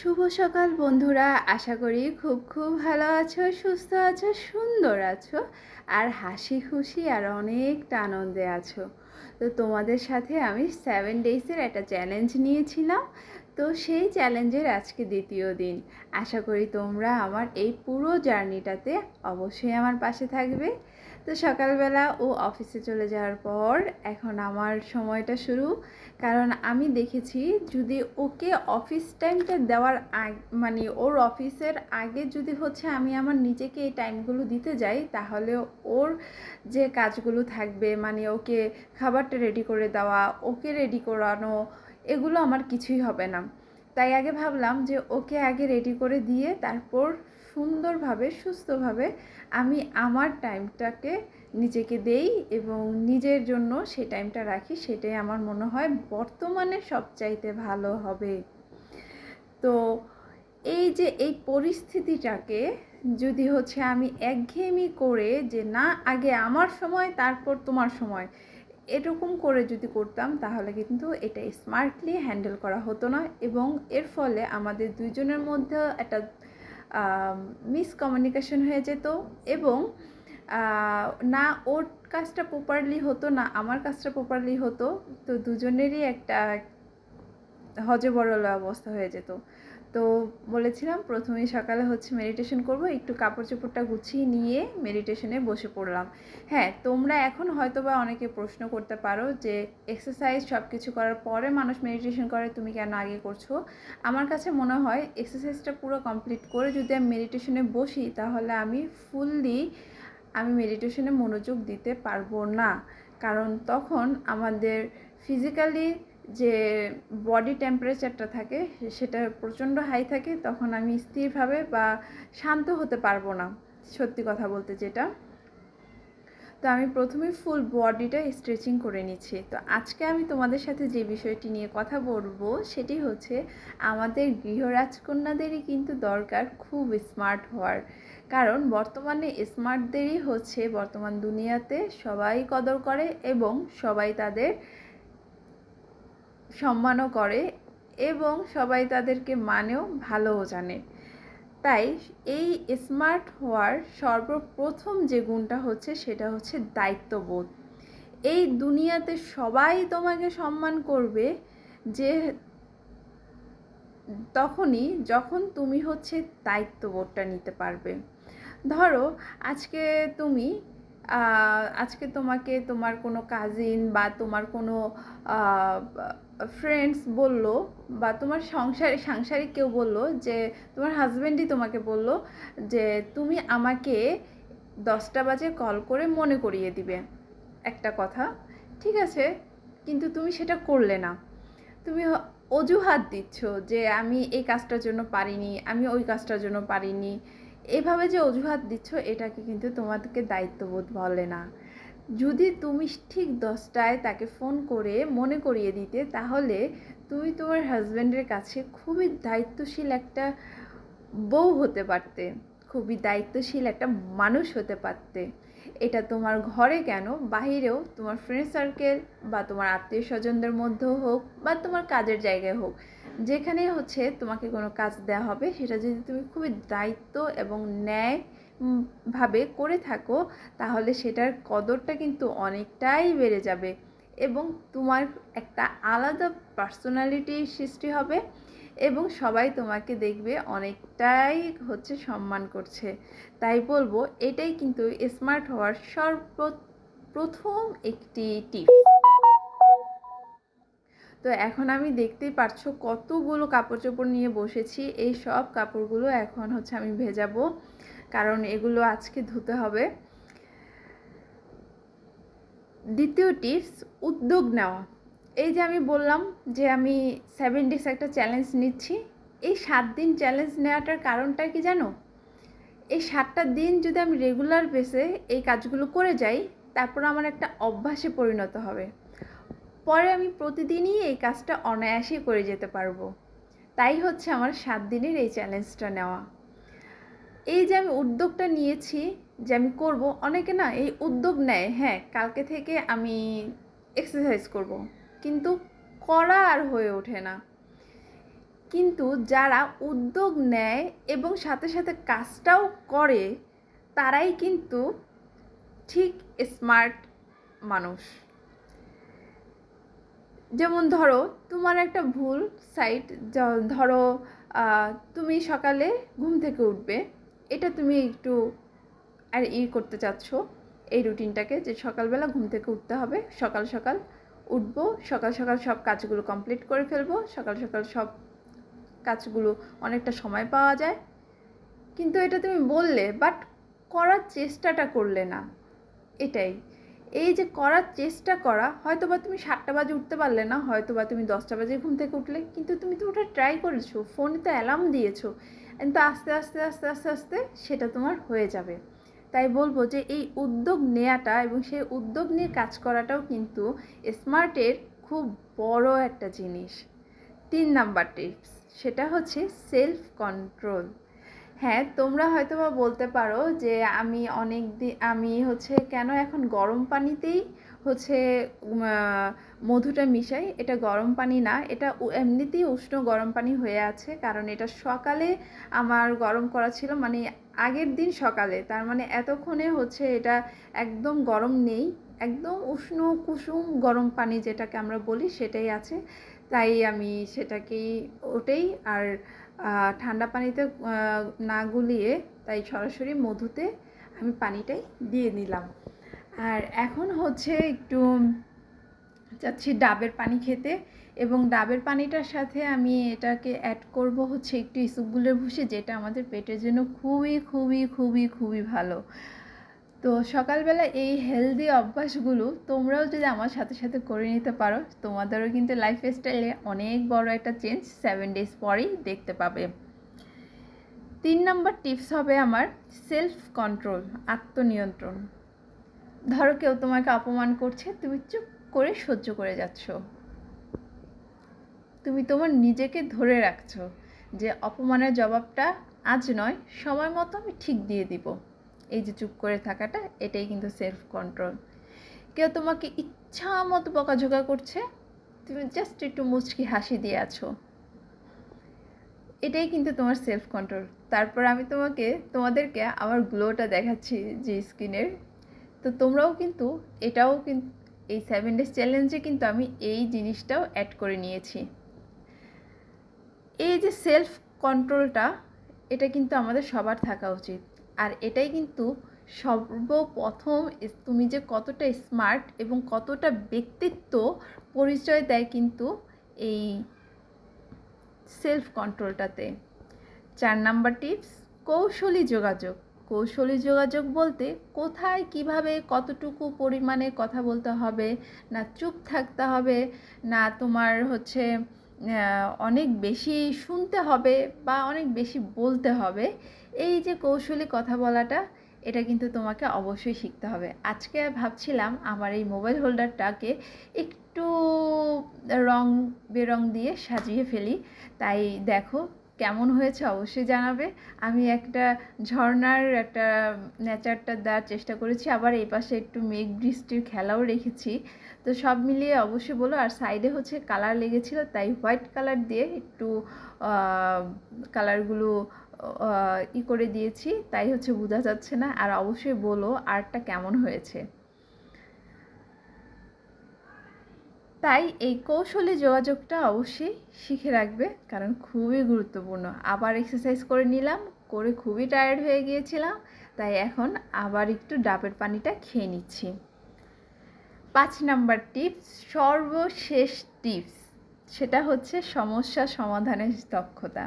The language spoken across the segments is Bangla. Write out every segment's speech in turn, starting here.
শুভ সকাল বন্ধুরা। আশা করি খুব খুব ভালো আছো, সুস্থ আছো, সুন্দর আছো আর হাসি খুশি আর অনেকটা আনন্দে আছো। তো তোমাদের সাথে আমি সেভেন ডেইসের একটা চ্যালেঞ্জ নিয়েছিলাম। তো সেই চ্যালেঞ্জের আজকে দ্বিতীয় দিন। আশা করি তোমরা আমার এই পুরো জার্নিটাতে অবশ্যই আমার পাশে থাকবে। তো সকালবেলা ও অফিসে চলে যাওয়ার পর এখন আমার সময়টা শুরু। কারণ আমি দেখেছি যদি ওকে অফিস টাইমটা দেওয়ার আগ মানে ওর অফিসের আগে যদি হচ্ছে আমি আমার নিজেকে এই টাইমগুলো দিতে যাই, তাহলে ওর যে কাজগুলো থাকবে মানে ওকে খাবারটা রেডি করে দেওয়া, ওকে রেডি করানো এগুলো আমার কিছুই হবে না। তাই আগে ভাবলাম যে ওকে আগে রেডি করে দিয়ে তারপর সুন্দরভাবে, সুস্থভাবে আমি আমার টাইমটাকে নিজেকে দেই এবং নিজের জন্য সেই টাইমটা রাখি, সেটাই আমার মনে হয় বর্তমানে সবচাইতে ভালো হবে। তো এই যে এই পরিস্থিতিটাকে যদি হচ্ছে আমি একঘেয়েমি করে যে না, আগে আমার সময়, তারপর তোমার সময় এরকম করে যদি করতাম, তাহলে কিন্তু এটা স্মার্টলি হ্যান্ডেল করা হতো না এবং এর ফলে আমাদের দুইজনের মধ্যে একটা মিসকমিউনিকেশন হয়ে যেত এবং না ওর কাজটা প্রপারলি হতো, না আমার কাজটা প্রপারলি হতো, তো দুজনেরই একটা হজবরল অবস্থা হয়ে যেত। তো বলেছিলাম, প্রথমেই সকালে হচ্ছে মেডিটেশন করব, একটু কাপড় চোপড়টা গুছিয়ে নিয়ে মেডিটেশনে বসে পড়লাম। হ্যাঁ তোমরা এখন হয়তো বা অনেকে প্রশ্ন করতে পারো যে এক্সারসাইজ সব কিছু করার পরে মানুষ মেডিটেশন করে, তুমি কেন আগে করছ? আমার কাছে মনে হয় এক্সারসাইজটা পুরো কমপ্লিট করে যদি আমি মেডিটেশনে বসি, তাহলে আমি ফুললি আমি মেডিটেশনে মনোযোগ দিতে পারব না। কারণ তখন আমাদের ফিজিক্যালি যে বডি টেম্পারেচারটা থাকে, সেটা প্রচণ্ড হাই থাকে, তখন আমি স্থিরভাবে বা শান্ত হতে পারব না, সত্যি কথা বলতে যেটা। তো আমি প্রথমে ফুল বডিটা স্ট্রেচিং করে নিচ্ছি। তো আজকে আমি তোমাদের সাথে যে বিষয়টি নিয়ে কথা বলব, সেটি হচ্ছে আমাদের গৃহরাজকন্যাদেরই কিন্তু দরকার খুব স্মার্ট হওয়ার। কারণ বর্তমানে স্মার্টদেরই হচ্ছে, বর্তমান দুনিয়াতে সবাই কদর করে এবং সবাই তাদের সম্মানও করে এবং সবাই তাদেরকে মানেও ভালোও জানে। তাই এই স্মার্ট হওয়ার সর্বপ্রথম যে গুণটা হচ্ছে সেটা হচ্ছে দায়িত্ববোধ। এই দুনিয়াতে সবাই তোমাকে সম্মান করবে যে তখনই যখন তুমি হচ্ছে দায়িত্ববোধটা নিতে পারবে। ধরো আজকে তুমি আজকে তোমাকে তোমার কোনো কাজিন বা তোমার কোনো ফ্রেন্ডস বলল বা তোমার সংসার, সাংসারিক কেউ বলল যে, তোমার হাজব্যান্ডই তোমাকে বলল যে, তুমি আমাকে দশটা বাজে কল করে মনে করিয়ে দিবে। একটা কথা। ঠিক আছে, কিন্তু তুমি সেটা করলে না। তুমি অজুহাত দিচ্ছ যে, আমি এই কাজটার জন্য পারিনি, আমি ওই কাজটার জন্য পারিনি। এভাবে যে অজুহাত দিচ্ছ, এটাকে কিন্তু তোমাদেরকে দায়িত্ববোধ বলে না। যদি তুমি ঠিক দশটায় তাকে ফোন করে মনে করিয়ে দিতে, তাহলে তুমি তোমার হাজব্যান্ডের কাছে খুবই দায়িত্বশীল একটা বউ হতে পারতে, খুবই দায়িত্বশীল একটা মানুষ হতে পারতে। এটা তোমার ঘরে কেন? বাহিরেও তোমার ফ্রেন্ড সার্কেল বা তোমার আত্মীয় স্বজনদের মধ্যেও হোক বা তোমার কাজের জায়গায় হোক যেখানে হচ্ছে তোমাকে কোনো কাজ দেওয়া হবে, সেটা যদি তুমি খুবই দায়িত্ব এবং ন্যায় ভাবে করে থাকো, তাহলে সেটার কদরটা কিন্তু অনেকটাই বেড়ে যাবে এবং তোমার একটা আলাদা পার্সোনালিটির সৃষ্টি হবে এবং সবাই তোমাকে দেখবে অনেকটাই হচ্ছে সম্মান করছে। তাই বলব, এটাই কিন্তু স্মার্ট হওয়ার সর্ব প্রথম একটি টিপস তো এখন আমি দেখতেই পারছ কতগুলো কাপড় চোপড় নিয়ে বসেছি। এই সব কাপড়গুলো এখন হচ্ছে আমি ভেজাবো, কারণ এগুলো আজকে ধুতে হবে। দ্বিতীয় টিপস, উদ্যোগ নেওয়া। এই যে আমি বললাম যে আমি সেভেন ডেজ একটা চ্যালেঞ্জ নিচ্ছি, এই সাত দিন চ্যালেঞ্জ নেওয়াটার কারণটা কি জানো? এই সাতটা দিন যদি আমি রেগুলার বেসে এই কাজগুলো করে যাই, তারপর আমার একটা অভ্যাসে পরিণত হবে। পরে আমি প্রতিদিনই এই কাজটা অনায়াসে করে যেতে পারব। তাই হচ্ছে আমার সাত দিনের এই চ্যালেঞ্জটা নেওয়া। এই যে আমি উদ্যোগটা নিয়েছি যে আমি করব, অনেকে না এই উদ্যোগ নেয় হ্যাঁ কালকে থেকে আমি এক্সারসাইজ করব, কিন্তু করা আর হয়ে ওঠে না। কিন্তু যারা উদ্যোগ নেয় এবং সাথে সাথে কাজটাও করে, তারাই কিন্তু ঠিক স্মার্ট মানুষ। যেমন ধরো, তোমার একটা ভুল সাইট ধরো তুমি সকালে ঘুম থেকে উঠবে, এটা তুমি একটু আর ই করতে চাচ্ছ, এই রুটিনটাকে যে সকালবেলা ঘুম থেকে উঠতে হবে, সকাল সকাল উঠবো, সকাল সকাল সব কাজগুলো কমপ্লিট করে ফেলব, সকাল সকাল সব কাজগুলো অনেকটা সময় পাওয়া যায়। কিন্তু এটা তুমি বললে বাট করার চেষ্টাটা করলে না, এটাই। এই যে করার চেষ্টা করা হয়তো বা তুমি সাতটা বাজে উঠতে পারলে না হয়তো বা তুমি দশটা বাজে ঘুম থেকে উঠলে, কিন্তু তুমি তো ওটা ট্রাই করেছ ফোনে তো অ্যালার্ম দিয়েছ কিন্তু আস্তে আস্তে আস্তে আস্তে আস্তে সেটা তোমার হয়ে যাবে। তাই বলব যে এই উদ্যোগ নেওয়াটা এবং সেই উদ্যোগ নিয়ে কাজ করাটাও কিন্তু স্মার্টের খুব বড় একটা জিনিস। তিন নাম্বার টিপস সেটা হচ্ছে সেলফ কন্ট্রোল হ্যাঁ তোমরা হয়তো বা বলতে পারো যে আমি অনেক দিন আমি হচ্ছে কেন এখন গরম পানিতেই হচ্ছে মধুটা মিশাই। এটা গরম পানি না, এটা এমনিতেই উষ্ণ গরম পানি হয়ে আছে। কারণ এটা সকালে আমার গরম করা ছিল মানে আগের দিন সকালে। তার মানে এতক্ষণে হচ্ছে এটা একদম গরম নেই। একদম উষ্ণ কুসুম গরম পানি যেটাকে আমরা বলি, সেটাই আছে। তাই আমি সেটাকেই, ওটাই। আর ঠান্ডা পানিতে না গুলিয়ে তাই সরাসরি মধুতে আমি পানিটাই দিয়ে নিলাম। আর এখন হচ্ছে একটু চাচ্ছি ডাবের পানি খেতে এবং ডাবের পানিটার সাথে আমি এটাকে অ্যাড করব হচ্ছে একটু ইসুকগুলের ভুষি, যেটা আমাদের পেটের জন্য খুবই খুবই খুবই খুবই ভালো। তো সকালবেলা এই হেলদি অভ্যাসগুলো তোমরাও যদি আমার সাথে সাথে করে নিতে পারো, তোমাদেরও কিন্তু লাইফ স্টাইলে অনেক বড় একটা চেঞ্জ সেভেন ডেজ পরেই দেখতে পাবে। তিন নম্বর টিপস হবে আমার সেলফ কন্ট্রোল আত্মনিয়ন্ত্রণ। ধরো কেউ তোমাকে অপমান করছে, তুমি চুপ করে সহ্য করে যাচ্ছ। তুমি তোমার নিজেকে ধরে রাখছো যে অপমানের জবাবটা আজ নয়, সময় মতো আমি ঠিক দিয়ে দিব। এই যে চুপ করে থাকাটা, এটাই কিন্তু সেলফ কন্ট্রোল কেউ তোমাকে ইচ্ছা মতো বকাঝোকা করছে, তুমি জাস্ট একটু মুচকি হাসি দিয়ে আছো। এটাই কিন্তু তোমার সেলফ কন্ট্রোল তারপর আমি তোমাকে, তোমাদেরকে আমার গ্লোটা দেখাচ্ছি যে স্কিনের তো তোমরাও কিন্তু, এটাও কিন্তু এই সেভেন ডেজ চ্যালেঞ্জে কিন্তু আমি এই জিনিসটাও অ্যাড করে নিয়েছি। এই যে সেলফ কন্ট্রোলটা এটা কিন্তু আমাদের সবার থাকা উচিত। আর এটাই কিন্তু সর্বপ্রথম তুমি যে কতটা স্মার্ট এবং কতটা ব্যক্তিত্ব পরিচয় দেয় কিন্তু এই সেলফ কন্ট্রোলটাতে চার নাম্বার টিপস কৌশলী যোগাযোগ। কৌশলী যোগাযোগ বলতে কোথায়, কীভাবে, কতটুকু পরিমাণে কথা বলতে হবে, না চুপ থাকতে হবে, না তোমার হচ্ছে অনেক বেশি শুনতে হবে বা অনেক বেশি বলতে হবে। এই যে কৌশলী কথা বলাটা, এটা কিন্তু তোমাকে অবশ্যই শিখতে হবে। আজকে ভাবছিলাম আমার এই মোবাইল হোল্ডারটাকে একটু রং বেরং দিয়ে সাজিয়ে ফেলি। তাই দেখো কেমন হয়েছে অবশ্যই জানাবে। আমি একটা ঝর্নার একটা নেচারটা দেওয়ার চেষ্টা করেছি, আবার এই পাশে একটু মেঘ বৃষ্টির খেলাও রেখেছি। তো সব মিলিয়ে অবশ্যই বলো, আর সাইডে হচ্ছে কালার লেগেছিলো, তাই হোয়াইট কালার দিয়ে একটু কালারগুলো ই করে দিয়েছি, তাই হচ্ছে বোঝা যাচ্ছে না। আর অবশ্যই বলো আর্টটা কেমন হয়েছে? তাই এই কৌশলী যোগাযোগটা অবশ্যই শিখে রাখবে, কারণ খুবই গুরুত্বপূর্ণ। আবার এক্সারসাইজ করে নিলাম, করে খুবই টায়ার্ড হয়ে গিয়েছিলাম, তাই এখন আবার একটু ডাবের পানিটা খেয়ে নিচ্ছি। পাঁচ নাম্বার টিপস, সর্বশেষ টিপস, সেটা হচ্ছে সমস্যা সমাধানের দক্ষতা।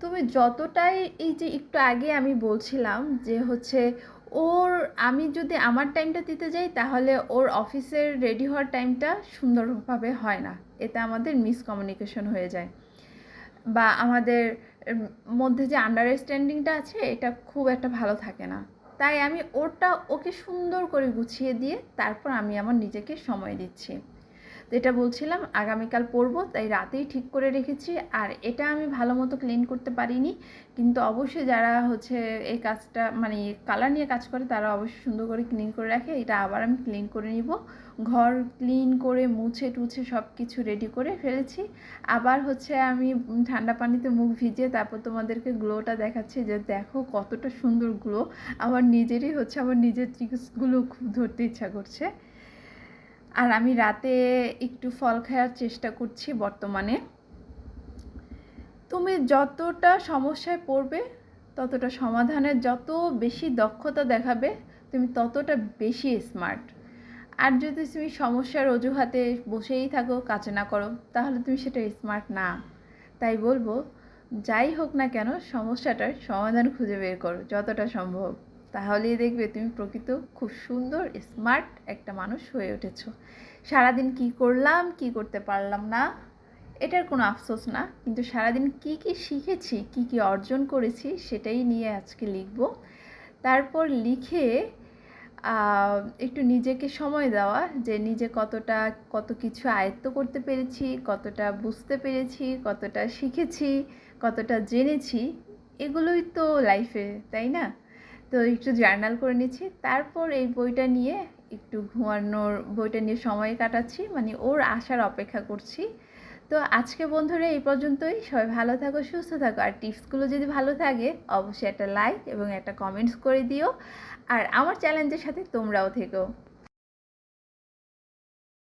তুমি যতটাই এই যে একটু আগে আমি বলছিলাম যে হচ্ছে ওর, আমি যদি আমার টাইমটা দিতে যাই, তাহলে ওর অফিসের রেডি হওয়ার টাইমটা সুন্দরভাবে হয় না। এতে আমাদের মিসকমিউনিকেশন হয়ে যায়। বা আমাদের মধ্যে যে আন্ডারস্ট্যান্ডিংটা আছে, এটা খুব একটা ভালো থাকে না। তাই আমি ওরটা ওকে সুন্দর করে গুছিয়ে দিয়ে, তারপর আমি আমার নিজেকে সময় দিচ্ছি। যেটা বলছিলাম, আগামীকাল পরবো, তাই রাতেই ঠিক করে রেখেছি। আর এটা আমি ভালো মতো ক্লিন করতে পারিনি। কিন্তু অবশ্যই যারা হচ্ছে এই কাজটা মানে কালার নিয়ে কাজ করে, তারা অবশ্যই সুন্দর করে ক্লিন করে রাখে। এটা আবার আমি ক্লিন করে নিব। ঘর ক্লিন করে মুছে টুছে সব কিছু রেডি করে ফেলেছি। আবার হচ্ছে আমি ঠান্ডা পানিতে মুখ ভিজিয়ে তারপর তোমাদেরকে গ্লোটা দেখাচ্ছি যে দেখো কতটা সুন্দর গ্লো আমার নিজেরই হচ্ছে, আমার নিজের চিকিৎসগুলো খুব ধরতে ইচ্ছা করছে। আর আমি রাতে একটু ফল খাওয়ার চেষ্টা করছি বর্তমানে। তুমি যতটা সমস্যায় পড়বে, ততটা সমাধানের যত বেশি দক্ষতা দেখাবে, তুমি ততটা বেশি স্মার্ট আর যদি তুমি সমস্যার অজুহাতে বসেই থাকো কাছে না করো, তাহলে তুমি সেটা স্মার্ট না। তাই বলব, যাই হোক না কেন, সমস্যাটার সমাধান খুঁজে বের করো, যতটা সম্ভব। তাহলেই দেখবে তুমি প্রকৃত খুব সুন্দর স্মার্ট একটা মানুষ হয়ে উঠেছো। সারাদিন কি করলাম, কি করতে পারলাম না, এটার কোনো আফসোস না। কিন্তু সারাদিন কি কি শিখেছি, কি কি অর্জন করেছি, সেটাই নিয়ে আজকে লিখব। তারপর লিখে একটু নিজেকে সময় দেওয়া, যে নিজে কতটা, কত কিছু আয়ত্ত করতে পেরেছি, কতটা বুঝতে পেরেছি, কতটা শিখেছি, কতটা জেনেছি, এগুলোই তো লাইফে তাই না? তো একটু জার্নাল করে নিচ্ছি। তারপর এই বইটা নিয়ে একটু ঘুমানোর, বইটা নিয়ে সময় কাটাচ্ছি মানে ওর আসার অপেক্ষা করছি। তো আজকে বন্ধুরা এই পর্যন্তই। সবাই ভালো থাকো, সুস্থ থাকো। আর টিপসগুলো যদি ভালো থাকে, অবশ্যই একটা লাইক এবং একটা কমেন্টস করে দিও। আর আমার চ্যালেঞ্জের সাথে তোমরাও থেকো।